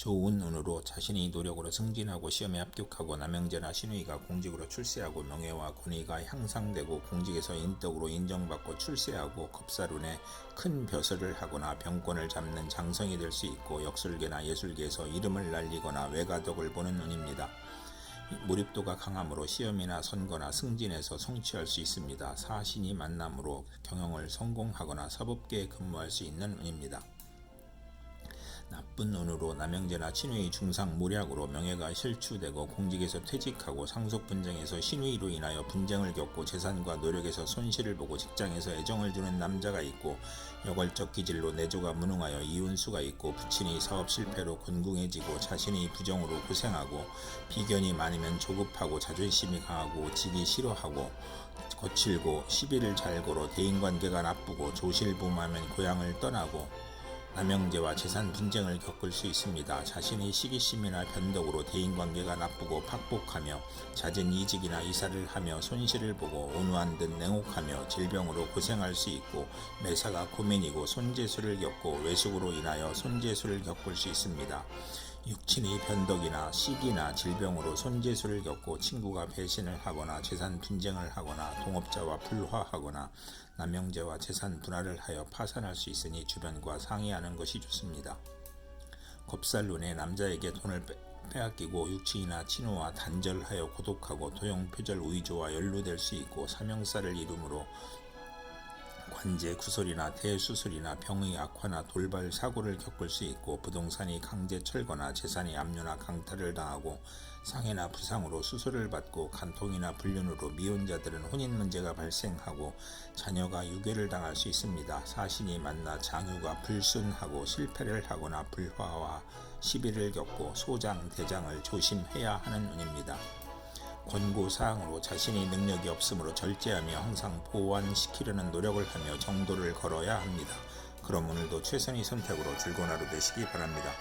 좋은 운으로 자신이 노력으로 승진하고 시험에 합격하고 남영재나 신우이가 공직으로 출세하고 명예와 권위가 향상되고 공직에서 인덕으로 인정받고 출세하고 겁사룬에 큰 벼슬을 하거나 병권을 잡는 장성이 될 수 있고 역술계나 예술계에서 이름을 날리거나 외가덕을 보는 운입니다. 몰입도가 강함으로 시험이나 선거나 승진에서 성취할 수 있습니다. 사신이 만남으로 경영을 성공하거나 사법계에 근무할 수 있는 운입니다. 나쁜 운으로 남영재나 친위의 중상 모략으로 명예가 실추되고 공직에서 퇴직하고 상속 분쟁에서 신위로 인하여 분쟁을 겪고 재산과 노력에서 손실을 보고 직장에서 애정을 주는 남자가 있고 여걸적 기질로 내조가 무능하여 이혼수가 있고 부친이 사업 실패로 곤궁해지고 자신이 부정으로 고생하고 비견이 많으면 조급하고 자존심이 강하고 지기 싫어하고 거칠고 시비를 잘 걸어 대인관계가 나쁘고 조실부마하면 고향을 떠나고 남영재와 재산 분쟁을 겪을 수 있습니다. 자신의 시기심이나 변덕으로 대인관계가 나쁘고 팍복하며 잦은 이직이나 이사를 하며 손실을 보고 온화한 듯 냉혹하며 질병으로 고생할 수 있고 매사가 고민이고 손재수를 겪고 외숙으로 인하여 손재수를 겪을 수 있습니다. 육친의 변덕이나 시기나 질병으로 손재수를 겪고 친구가 배신을 하거나 재산 분쟁을 하거나 동업자와 불화하거나 남영재와 재산 분할을 하여 파산할 수 있으니 주변과 상의하는 것이 좋습니다. 겁살룬에 남자에게 돈을 빼, 빼앗기고 육친이나 친우와 단절하여 고독하고 도용표절 의조와 연루될 수 있고 사명사를 이름으로 관제 구설이나 대수술이나 병의 악화나 돌발 사고를 겪을 수 있고 부동산이 강제 철거나 재산이 압류나 강탈을 당하고 상해나 부상으로 수술을 받고 간통이나 불륜으로 미혼자들은 혼인 문제가 발생하고 자녀가 유괴를 당할 수 있습니다. 사신이 만나 장유가 불순하고 실패를 하거나 불화와 시비를 겪고 소장 대장을 조심해야 하는 운입니다. 권고사항으로 자신이 능력이 없으므로 절제하며 항상 보완시키려는 노력을 하며 정도를 걸어야 합니다. 그럼 오늘도 최선의 선택으로 즐거운 하루 되시기 바랍니다.